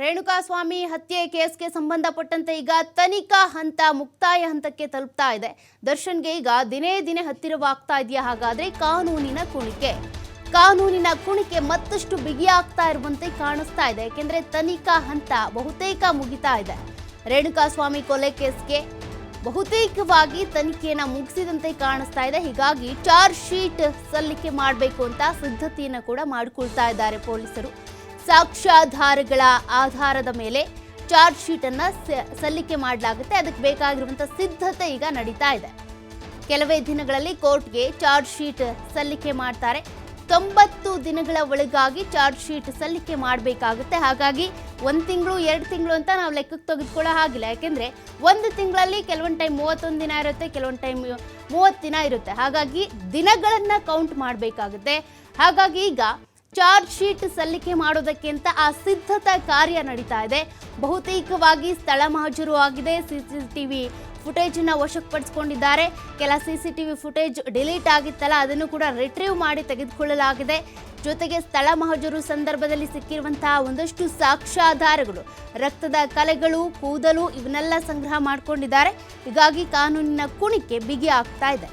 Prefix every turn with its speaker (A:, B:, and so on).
A: ರೇಣುಕಾಸ್ವಾಮಿ ಹತ್ಯೆ ಕೇಸ್ಗೆ ಸಂಬಂಧಪಟ್ಟಂತೆ ಈಗ ತನಿಖಾ ಹಂತ, ಮುಕ್ತಾಯ ಹಂತಕ್ಕೆ ತಲುಪ್ತಾ ಇದೆ. ದರ್ಶನ್ಗೆ ಈಗ ದಿನೇ ದಿನೇ ಹತ್ತಿರವಾಗ್ತಾ ಇದೆಯಾ ಹಾಗಾದ್ರೆ ಕಾನೂನಿನ ಕುಣಿಕೆ. ಕಾನೂನಿನ ಕುಣಿಕೆ ಮತ್ತಷ್ಟು ಬಿಗಿಯಾಗ್ತಾ ಇರುವಂತೆ ಕಾಣಿಸ್ತಾ ಇದೆ. ಯಾಕೆಂದ್ರೆ ತನಿಖಾ ಹಂತ ಬಹುತೇಕ ಮುಗಿತಾ ಇದೆ. ರೇಣುಕಾಸ್ವಾಮಿ ಕೊಲೆ ಕೇಸ್ಗೆ ಬಹುತೇಕವಾಗಿ ತನಿಖೆಯನ್ನ ಮುಗಿಸಿದಂತೆ ಕಾಣಿಸ್ತಾ ಇದೆ. ಹೀಗಾಗಿ ಚಾರ್ಜ್ ಶೀಟ್ ಸಲ್ಲಿಕೆ ಮಾಡಬೇಕು ಅಂತ ಸಿದ್ಧತೆಯನ್ನು ಕೂಡ ಮಾಡಿಕೊಳ್ತಾ ಇದ್ದಾರೆ ಪೊಲೀಸರು. ಸಾಕ್ಷ್ಯಾಧಾರಗಳ ಆಧಾರದ ಮೇಲೆ ಚಾರ್ಜ್ ಶೀಟ್ ಅನ್ನ ಸಲ್ಲಿಕೆ ಮಾಡಲಾಗುತ್ತೆ. ಅದಕ್ಕೆ ಬೇಕಾಗಿರುವಂತ ಸಿದ್ಧತೆ ಈಗ ನಡೀತಾ ಇದೆ. ಕೆಲವೇ ದಿನಗಳಲ್ಲಿ ಕೋರ್ಟ್ಗೆ ಚಾರ್ಜ್ ಶೀಟ್ ಸಲ್ಲಿಕೆ ಮಾಡ್ತಾರೆ. ತೊಂಬತ್ತು ದಿನಗಳ ಒಳಗಾಗಿ ಚಾರ್ಜ್ ಶೀಟ್ ಸಲ್ಲಿಕೆ ಮಾಡಬೇಕಾಗುತ್ತೆ. ಹಾಗಾಗಿ ಒಂದು ತಿಂಗಳು, ಎರಡು ತಿಂಗಳು ಅಂತ ನಾವು ಲೆಕ್ಕಕ್ಕೆ ತೆಗೆದುಕೊಳ್ಳೋ ಹಾಗಿಲ್ಲ. ಯಾಕೆಂದರೆ ಒಂದು ತಿಂಗಳಲ್ಲಿ ಕೆಲವೊಂದು ಟೈಮ್ ಮೂವತ್ತೊಂದು ದಿನ ಇರುತ್ತೆ, ಕೆಲವೊಂದು ಟೈಮ್ ಮೂವತ್ತು ದಿನ ಇರುತ್ತೆ. ಹಾಗಾಗಿ ದಿನಗಳನ್ನು ಕೌಂಟ್ ಮಾಡಬೇಕಾಗುತ್ತೆ. ಹಾಗಾಗಿ ಈಗ ಚಾರ್ಜ್ ಶೀಟ್ ಸಲ್ಲಿಕೆ ಮಾಡೋದಕ್ಕೆ ಅಂತ ಆ ಸಿದ್ಧತಾ ಕಾರ್ಯ ನಡೀತಾ ಇದೆ. ಬಹುತೇಕವಾಗಿ ಸ್ಥಳ ಮಹಜರು ಆಗಿದೆ ಸಿಸಿಟಿವಿ ಫುಟೇಜ್ ನ ವಶಪಡಿಸಿಕೊಂಡಿದ್ದಾರೆ. ಕೆಲ ಸಿಸಿಟಿವಿ ಫುಟೇಜ್ ಡಿಲೀಟ್ ಆಗಿತ್ತಲ್ಲ, ಅದನ್ನು ಕೂಡ ರಿಟ್ರೀವ್ ಮಾಡಿ ತೆಗೆದುಕೊಳ್ಳಲಾಗಿದೆ. ಜೊತೆಗೆ ಸ್ಥಳ ಮಹಜರು ಸಂದರ್ಭದಲ್ಲಿ ಸಿಕ್ಕಿರುವಂತಹ ಒಂದಷ್ಟು ಸಾಕ್ಷ್ಯಾಧಾರಗಳು, ರಕ್ತದ ಕಲೆಗಳು, ಕೂದಲು, ಇವನ್ನೆಲ್ಲ ಸಂಗ್ರಹ ಮಾಡಿಕೊಂಡಿದ್ದಾರೆ. ಹೀಗಾಗಿ ಕಾನೂನಿನ ಕುಣಿಕೆ ಬಿಗಿ ಆಗ್ತಾ ಇದೆ.